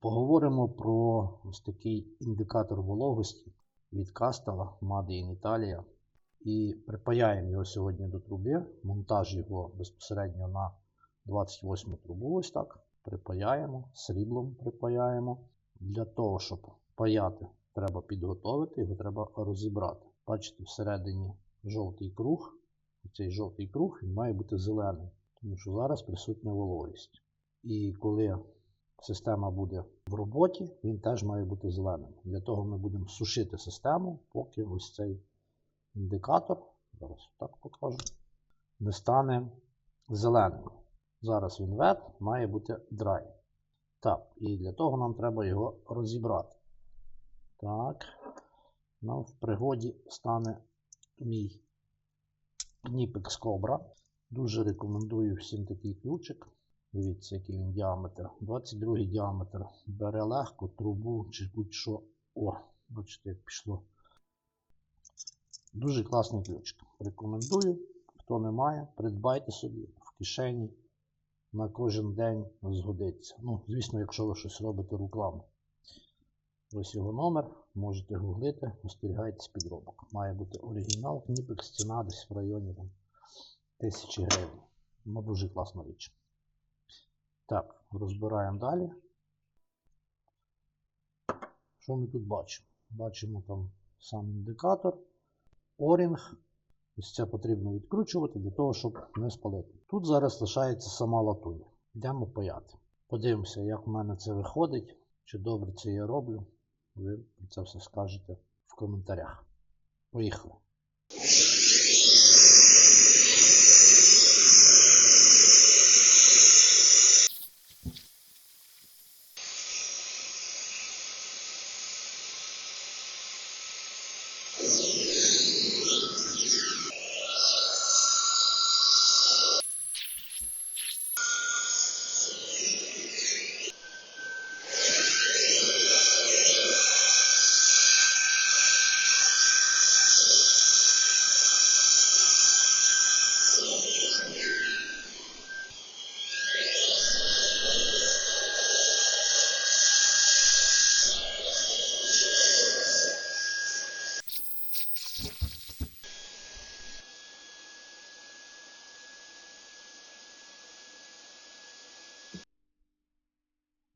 Поговоримо про ось такий індикатор вологості від Кастела Made in Italia. І припаяємо його сьогодні до труби. Монтаж його безпосередньо на 28 трубу. Ось так. Припаяємо, сріблом припаяємо. Для того, щоб паяти, треба підготовити, його треба розібрати. Бачите, всередині жовтий круг. Цей жовтий круг він має бути зелений, тому що зараз присутня вологість. І коли система буде в роботі, він теж має бути зеленим. Для того ми будемо сушити систему, поки ось цей індикатор, зараз так покажу, не стане зеленим. Зараз він вет, має бути драй. Так, і для того нам треба його розібрати. Так, нам в пригоді стане мій Knipex Cobra. Дуже рекомендую всім такий ключик. Дивіться, який він діаметр. 22 діаметр. Бере легко трубу чи будь-що. О, бачите, як пішло. Дуже класний ключик. Рекомендую. Хто не має, придбайте собі в кишені. На кожен день згодиться. Ну, звісно, якщо ви щось робите руками. Ось його номер, можете гуглити, остерігайтесь підробок. Має бути оригінал, Knipex, ціна десь в районі там, 1000 гривень. Ну, дуже класна річ. Так, розбираємо далі. Що ми тут бачимо? Бачимо там сам індикатор, орінг. Ось це потрібно відкручувати для того, щоб не спалити. Тут зараз лишається сама латунь. Йдемо паяти. Подивимося, як в мене це виходить, чи добре це я роблю. Ви про це все скажете в коментарях. Поїхали.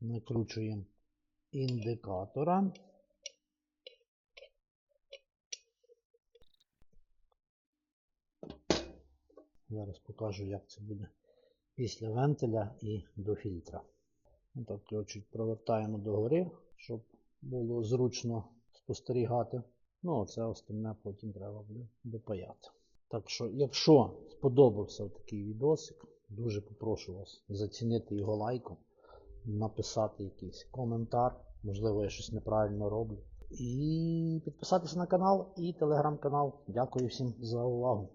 Накручуємо індикатора. Зараз покажу, як це буде після вентиля і до фільтра. Отак ключик провертаємо догори, щоб було зручно спостерігати. Ну, а це остальне потім треба буде допаяти. Так що, якщо сподобався такий відосик, дуже попрошу вас зацінити його лайком, написати якийсь коментар, можливо, я щось неправильно роблю. І підписатися на канал і телеграм-канал. Дякую всім за увагу.